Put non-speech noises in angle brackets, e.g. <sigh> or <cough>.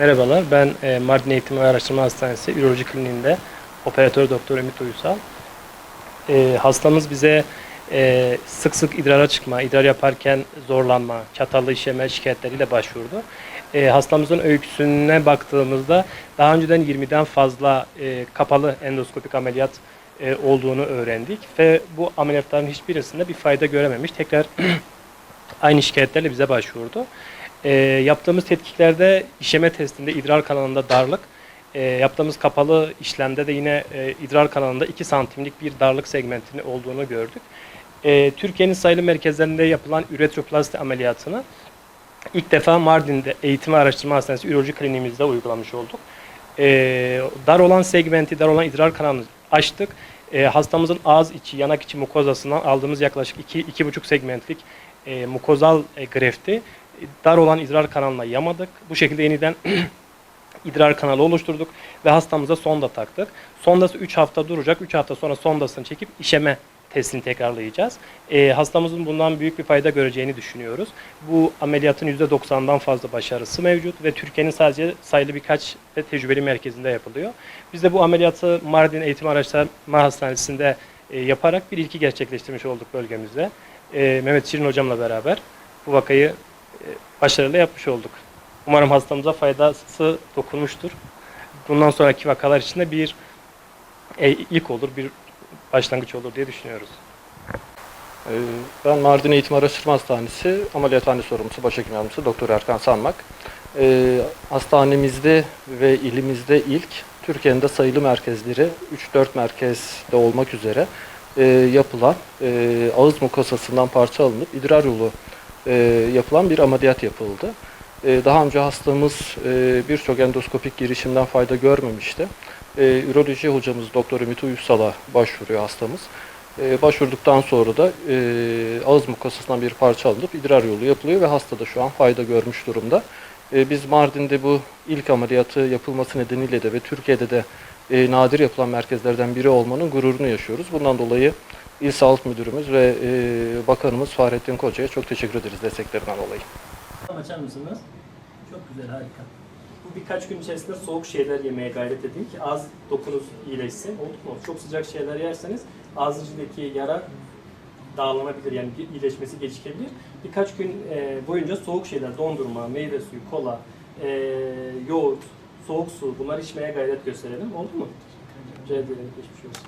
Merhabalar, ben e, Mardin Eğitim ve Araştırma Hastanesi Üroloji Kliniğinde operatör doktor Ümit Uysal. E, hastamız bize e, sık sık idrara çıkma, idrar yaparken zorlanma, çatallı işeme şikayetleriyle başvurdu. E, hastamızın öyküsüne baktığımızda daha önceden 20'den fazla e, kapalı endoskopik ameliyat e, olduğunu öğrendik ve bu ameliyatların hiçbirisinde bir fayda görememiş. Tekrar <clears throat> aynı şikayetlerle bize başvurdu. E, yaptığımız tetkiklerde işeme testinde idrar kanalında darlık, e, yaptığımız kapalı işlemde de yine e, idrar kanalında 2 santimlik bir darlık segmentinin olduğunu gördük. E, Türkiye'nin sayılı merkezlerinde yapılan üretroplasti ameliyatını ilk defa Mardin'de Eğitim ve Araştırma Hastanesi Üroloji Kliniğimizde uygulamış olduk. E, dar olan segmenti, dar olan idrar kanalını açtık. E, hastamızın ağız içi, yanak içi mukozasından aldığımız yaklaşık 2-2,5 segmentlik e, mukozal e, grefti dar olan idrar kanalına yamadık. Bu şekilde yeniden <clears throat> idrar kanalı oluşturduk ve hastamıza sonda taktık. Sondası 3 hafta duracak. 3 hafta sonra sondasını çekip işeme testini tekrarlayacağız. E, hastamızın bundan büyük bir fayda göreceğini düşünüyoruz. Bu ameliyatın %90'dan fazla başarısı mevcut ve Türkiye'nin sadece sayılı birkaç tecrübeli merkezinde yapılıyor. Biz de bu ameliyatı Mardin Eğitim Araştırma Hastanesi'nde e, yaparak bir ilki gerçekleştirmiş olduk bölgemizde. E, Mehmet Şirin hocamla beraber bu vakayı başarıyla yapmış olduk. Umarım hastamıza faydası dokunmuştur. Bundan sonraki vakalar için de bir e, ilk olur, bir başlangıç olur diye düşünüyoruz. Ee, Ben Mardin Eğitim Araştırma Hastanesi Ameliyathane Sorumlusu Başhekim Yardımcısı Doktor Erkan Sanmak. Ee, Hastanemizde ve ilimizde ilk Türkiye'nin de sayılı merkezleri 3-4 merkezde olmak üzere e, yapılan e, ağız mukosasından parça alınıp idrar yolu e, yapılan bir ameliyat yapıldı. E, Daha önce hastamız e, birçok endoskopik girişimden fayda görmemişti. E, Üroloji hocamız Doktor Ümit Uysal'a başvuruyor hastamız. E, başvurduktan sonra da e, ağız mukosasından bir parça alınıp idrar yolu yapılıyor ve hasta da şu an fayda görmüş durumda. E, biz Mardin'de bu ilk ameliyatı yapılması nedeniyle de ve Türkiye'de de e, nadir yapılan merkezlerden biri olmanın gururunu yaşıyoruz. Bundan dolayı İl Sağlık Müdürümüz ve e, Bakanımız Fahrettin Koca'ya çok teşekkür ederiz desteklerinden dolayı. Açar mısınız? Çok güzel, harika. Bu birkaç gün içerisinde soğuk şeyler yemeye gayret edin ki ağız dokunuz iyileşsin. Oldu mu? Çok sıcak şeyler yerseniz ağız içindeki yara dağlanabilir yani iyileşmesi gecikebilir. Birkaç gün e, boyunca soğuk şeyler, dondurma, meyve suyu, kola, e, yoğurt, soğuk su bunlar içmeye gayret gösterelim. Oldu mu? Rica ederim. Geçmiş olsun.